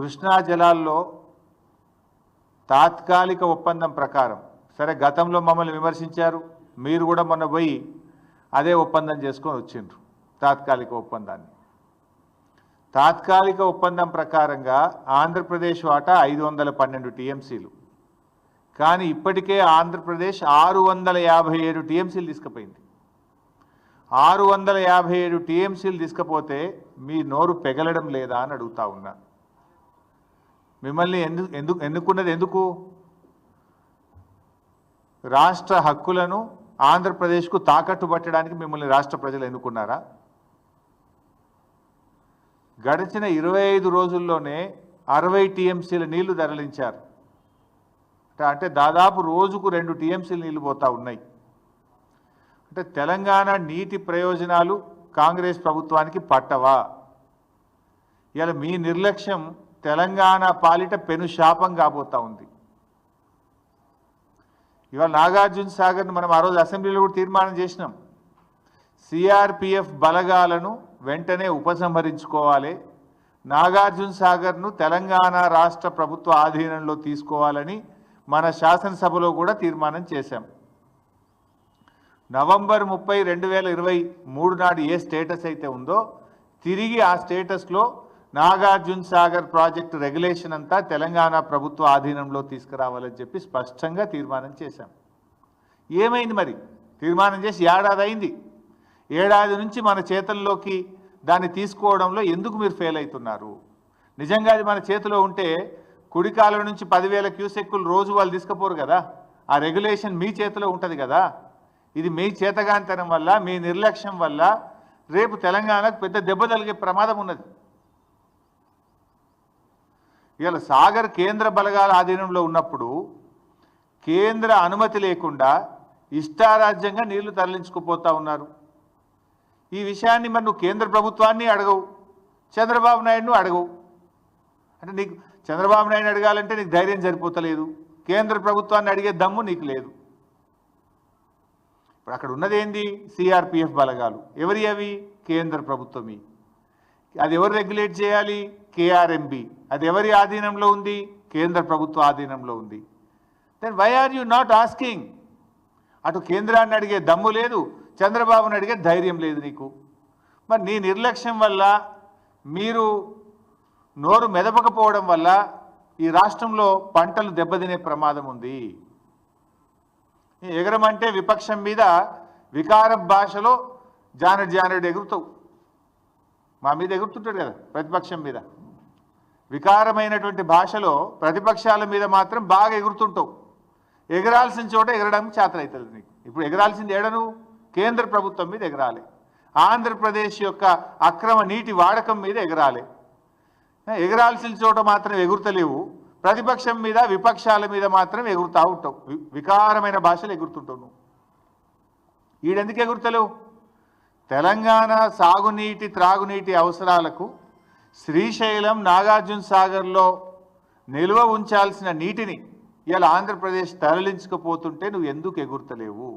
కృష్ణా జలాల్లో తాత్కాలిక ఒప్పందం ప్రకారం సరే గతంలో మమ్మల్ని విమర్శించారు మీరు కూడా మొన్న పోయి అదే ఒప్పందం చేసుకొని వచ్చిండ్రు తాత్కాలిక ఒప్పందాన్ని. తాత్కాలిక ఒప్పందం ప్రకారంగా ఆంధ్రప్రదేశ్ వాటా ఐదు వందల పన్నెండు టీఎంసీలు. కానీ ఇప్పటికే ఆంధ్రప్రదేశ్ ఆరు వందల యాభై ఏడు టీఎంసీలు తీసుకుపోయింది. ఆరు వందల యాభై ఏడు టీఎంసీలు తీసుకపోతే మీ నోరు పెగలడం లేదా అని అడుగుతా ఉన్నా. మిమ్మల్ని ఎందుకు ఎందుకు ఎన్నుకున్నది ఎందుకు? రాష్ట్ర హక్కులను ఆంధ్రప్రదేశ్కు తాకట్టు పట్టడానికి మిమ్మల్ని రాష్ట్ర ప్రజలు ఎన్నుకున్నారా? గడిచిన ఇరవై ఐదు రోజుల్లోనే అరవై టీఎంసీల నీళ్ళు తరలించారు. అంటే- అంటే దాదాపు రోజుకు రెండు టీఎంసీలు నీళ్ళు పోతా ఉన్నాయి. అంటే తెలంగాణ నీటి ప్రయోజనాలు కాంగ్రెస్ ప్రభుత్వానికి పట్టవా? ఇలా మీ నిర్లక్ష్యం తెలంగాణ పాలిట పెను శాపం కాబోతా ఉంది. ఇవాళ నాగార్జున సాగర్ను మనం ఆ రోజు అసెంబ్లీలో కూడా తీర్మానం చేసినాం. సిఆర్పిఎఫ్ బలగాలను వెంటనే ఉపసంహరించుకోవాలి. నాగార్జున సాగర్ను తెలంగాణ రాష్ట్ర ప్రభుత్వ ఆధీనంలో తీసుకోవాలని మన శాసనసభలో కూడా తీర్మానం చేశాం. నవంబర్ ముప్పై రెండు వేల ఇరవై మూడు నాడు ఏ స్టేటస్ అయితే ఉందో తిరిగి ఆ స్టేటస్లో నాగార్జున సాగర్ ప్రాజెక్టు రెగ్యులేషన్ అంతా తెలంగాణ ప్రభుత్వ ఆధీనంలో తీసుకురావాలని చెప్పి స్పష్టంగా తీర్మానం చేశాం. ఏమైంది మరి? తీర్మానం చేసి ఏడాది అయింది. ఏడాది నుంచి మన చేతుల్లోకి దాన్ని తీసుకోవడంలో ఎందుకు మీరు ఫెయిల్ అవుతున్నారు? నిజంగా అది మన చేతిలో ఉంటే కుడికాలం నుంచి పదివేల క్యూసెక్కులు రోజు వాళ్ళు తీసుకుపోరు కదా. ఆ రెగ్యులేషన్ మీ చేతిలో ఉంటుంది కదా. ఇది మీ చేతగాంతనం వల్ల మీ నిర్లక్ష్యం వల్ల రేపు తెలంగాణకు పెద్ద దెబ్బ తలిగే ప్రమాదం ఉన్నది. ఇవాళ సాగర్ కేంద్ర బలగాల ఆధీనంలో ఉన్నప్పుడు కేంద్ర అనుమతి లేకుండా ఇష్టారాజ్యంగా నీళ్ళు తరలించుకుపోతా ఉన్నారు. ఈ విషయాన్ని మరి నువ్వు కేంద్ర ప్రభుత్వాన్ని అడగవు చంద్రబాబు నాయుడును అడగవు. అంటే నీకు చంద్రబాబు నాయుడు అడగాలంటే నీకు ధైర్యం సరిపోతలేదు కేంద్ర ప్రభుత్వాన్ని అడిగే దమ్ము నీకు లేదు. ఇప్పుడు అక్కడ ఉన్నదేంది? సిఆర్పిఎఫ్ బలగాలు. ఎవరి అవి? కేంద్ర ప్రభుత్వమే. అది ఎవరు రెగ్యులేట్ చేయాలి? కేఆర్ఎంబి. అది ఎవరి ఆధీనంలో ఉంది? కేంద్ర ప్రభుత్వ ఆధీనంలో ఉంది. Then why are you not asking అటు కేంద్రాన్ని అడిగే దమ్ము లేదు చంద్రబాబుని అడిగే ధైర్యం లేదు నీకు. మరి నీ నిర్లక్ష్యం వల్ల మీరు నోరు మెదపకపోవడం వల్ల ఈ రాష్ట్రంలో పంటలు దెబ్బతినే ప్రమాదం ఉంది. ఎగరమంటే విపక్షం మీద వికార భాషలో జానడు జానడు ఎగురుతావు. మా మీద ఎగురుతుంటాడు కదా ప్రతిపక్షం మీద. వికారమైనటువంటి భాషలో ప్రతిపక్షాల మీద మాత్రం బాగా ఎగురుతుంటావు. ఎగరాల్సిన చోట ఎగరడానికి చేతనవుతుంది నీకు. ఇప్పుడు ఎగరాల్సింది ఎడను కేంద్ర ప్రభుత్వం మీద ఎగరాలి. ఆంధ్రప్రదేశ్ యొక్క అక్రమ నీటి వాడకం మీద ఎగరాలి. ఎగరాల్సిన చోట మాత్రం ఎగురుతలేవు. ప్రతిపక్షం మీద విపక్షాల మీద మాత్రం ఎగురుతూ ఉంటావు. వి- వికారమైన భాషలు ఎగురుతుంటావు నువ్వు. ఈడెందుకు ఎగురుతలేవు? తెలంగాణ సాగునీటి త్రాగునీటి అవసరాలకు శ్రీశైలం నాగార్జున సాగర్లో నిల్వ ఉంచాల్సిన నీటిని ఇలా ఆంధ్రప్రదేశ్ తరలించకపోతుంటే నువ్వు ఎందుకు ఎగురుతలేవు?